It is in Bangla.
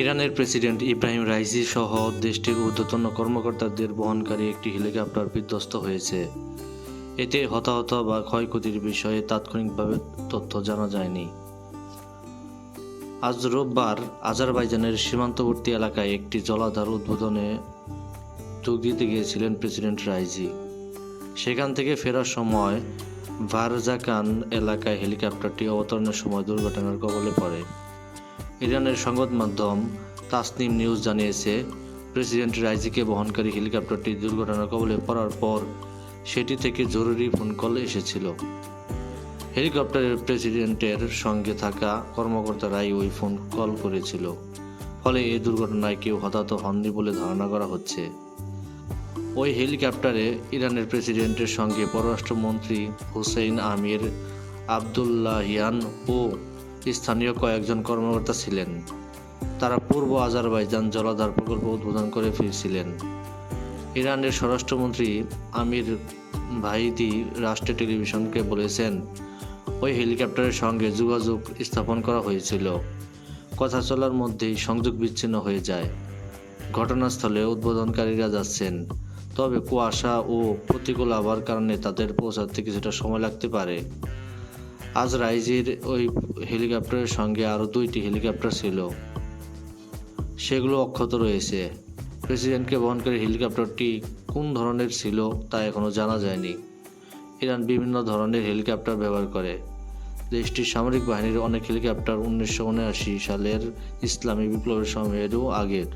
ইরানের প্রেসিডেন্ট ইব্রাহিম রাইসি সহ দেশটির ঊর্ধ্বতন কর্মকর্তাদের বহনকারী একটি হেলিকপ্টার বিধ্বস্ত হয়েছে। এতে হতাহত বা ক্ষয়ক্ষতির বিষয়ে তাৎক্ষণিকভাবে তথ্য জানা যায়নি। আজ রোববার আজারবাইজানের সীমান্তবর্তী এলাকায় একটি জলাধার উদ্বোধনে যোগ দিতে গিয়েছিলেন প্রেসিডেন্ট রাইজি সেখান থেকে ফেরার সময় ভারজাকান এলাকায় হেলিকপ্টারটি অবতরণের সময় দুর্ঘটনার কবলে পড়ে। ইরানের সংবাদ মাধ্যম তাসনিম নিউজ জানিয়েছে, প্রেসিডেন্ট রাইজিকে বহনকারী হেলিকপ্টারটি দুর্ঘটনার কবলে পড়ার পর সেটি থেকে জরুরি ফোন কল এসেছিল। হেলিকপ্টারের প্রেসিডেন্টের সঙ্গে থাকা কর্মকর্তারাই ওই ফোন কল করেছিল, ফলে এই দুর্ঘটনায় কেউ হতাহত হননি বলে ধারণা করা হচ্ছে। ওই হেলিকপ্টারে ইরানের প্রেসিডেন্টের সঙ্গে পররাষ্ট্রমন্ত্রী হুসেইন আমির আবদুল্লাহিয়ান ও স্থানীয় কয়েকজন কর্মকর্তা ছিলেন। তারা পূর্ব আজারবাইজান জলাধার প্রকল্প উদ্বোধন করে ফিরছিলেন। ইরানের স্বরাষ্ট্রমন্ত্রী আমির ভাইদি রাষ্ট্রীয় টেলিভিশনকে বলেছেন, ওই হেলিকপ্টারের সঙ্গে যোগাযোগ স্থাপন করা হয়েছিল। কথা চলার মধ্যেই সংযোগ বিচ্ছিন্ন হয়ে যায়। ঘটনাস্থলে উদ্বোধনকারীরা যাচ্ছেন। তবে কুয়াশা ও প্রতিকূল আবহাওয়ার কারণে তাদের পৌঁছাতে কিছুটা সময় লাগতে পারে। আজ রাইজির ওই হেলিকপ্টারের সঙ্গে আরও দুইটি হেলিকপ্টার ছিল। সেগুলো অক্ষত রয়েছে। প্রেসিডেন্টকে বহনকারী হেলিকপ্টারটি কোন ধরনের ছিল তা এখনও জানা যায়নি। ইরান বিভিন্ন ধরনের হেলিকপ্টার ব্যবহার করে। দেশটির সামরিক বাহিনীর অনেক হেলিকপ্টার উনিশশো উনআশি সালের ইসলামী বিপ্লবের সময়েরও আগের।